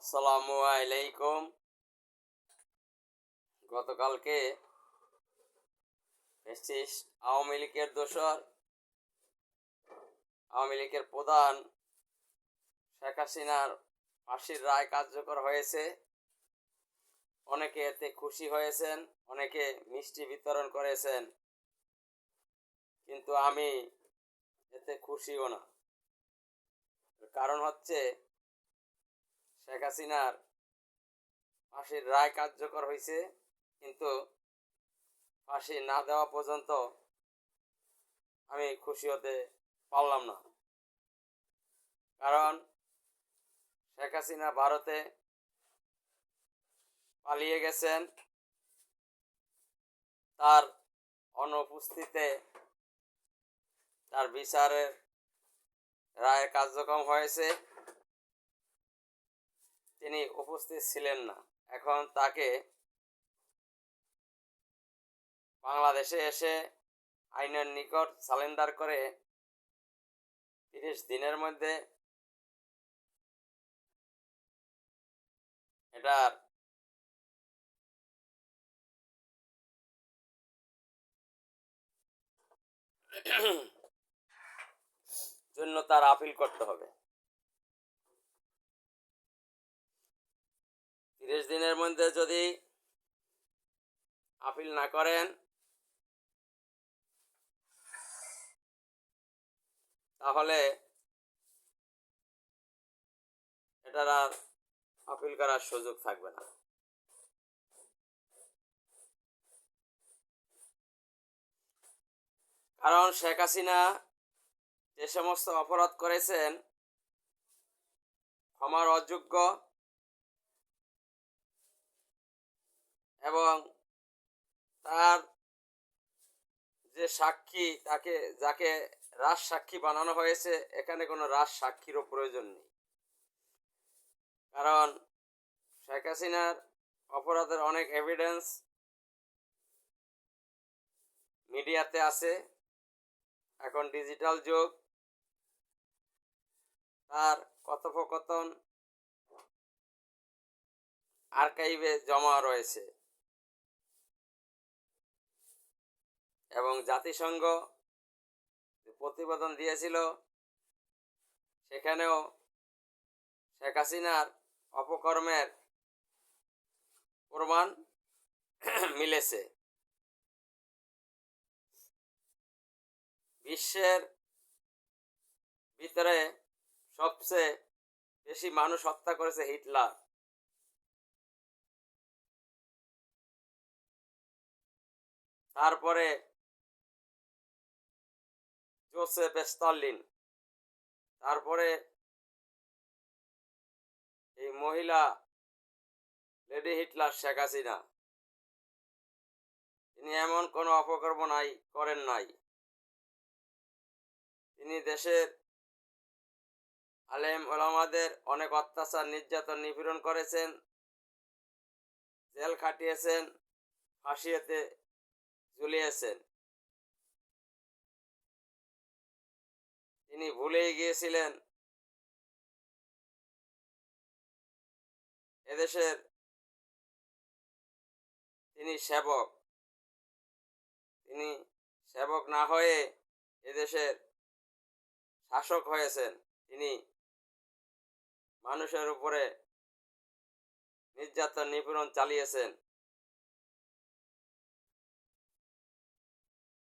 আসসালামু আলাইকুম গতকালকে আওয়ামী লীগের দোসর আওয়ামী লীগের প্রধান শেখ হাসিনার ফাঁসির রায় কার্যকর হয়েছে। অনেকে এতে খুশি হয়েছেন, অনেকে মিষ্টি বিতরণ করেছেন। কিন্তু আমি এতে খুশিও না। কারণ হচ্ছে শেখ হাসিনার ফাঁসির রায় কার্যকর হয়েছে কিন্তু ফাঁসি না দেওয়া পর্যন্ত আমি খুশি হতে পারলাম না। কারণ শেখ হাসিনা ভারতে পালিয়ে গেছেন, তার অনুপস্থিতিতে তার বিচারের রায় কার্যক্রম হয়েছে। তিনি উপস্থিত ছিলেন না। এখন তাকে বাংলাদেশে এসে আইনের নিকট সালেন্ডার করে তিরিশ দিনের মধ্যে এটার জন্য তার আপিল করতে হবে। তিরিশ দিনের মধ্যে যদি আপিল না করেন, তাহলে এটার আর আপিল করার সুযোগ থাকবে না। কারণ শেখ হাসিনা যে সমস্ত অপরাধ করেছেন, ক্ষমার অযোগ্য। এবং তার যে সাক্ষী, তাকে, যাকে রাজ সাক্ষী বানানো হয়েছে, এখানে কোনো রাজ সাক্ষীরও প্রয়োজন নেই। কারণ শেখ হাসিনার অপরাধের অনেক এভিডেন্স মিডিয়াতে আছে। এখন ডিজিটাল যুগ। তার কথোপকথন আর্কাইভে জমা রয়েছে। এবং জাতিসংঘ প্রতিবেদন দিয়েছিল, সেখানেও শেখ হাসিনার অপকর্মের প্রমাণ মিলেছে। বিশ্বের ভিতরে সবচেয়ে বেশি মানুষ হত্যা করেছে হিটলার। তারপরে জোসেফ স্টার্লিন তারপরে এই মহিলা লেডি হিটলার শেখ হাসিনা। তিনি এমন কোনো অপকর্ম নাই, করেন নাই। তিনি দেশের আলেম ওলামাদের অনেক অত্যাচার, নির্যাতন, নিপীড়ন করেছেন, জেল খাটিয়েছেন ফাঁসিয়েতে ঝুলিয়েছেন। তিনি ভুলেই গিয়েছিলেন। এদেশের তিনি সেবক। তিনি সেবক না হয়ে এদেশের শাসক হয়েছেন। তিনি মানুষের উপরে নির্যাতন নিপীড়ন চালিয়েছেন।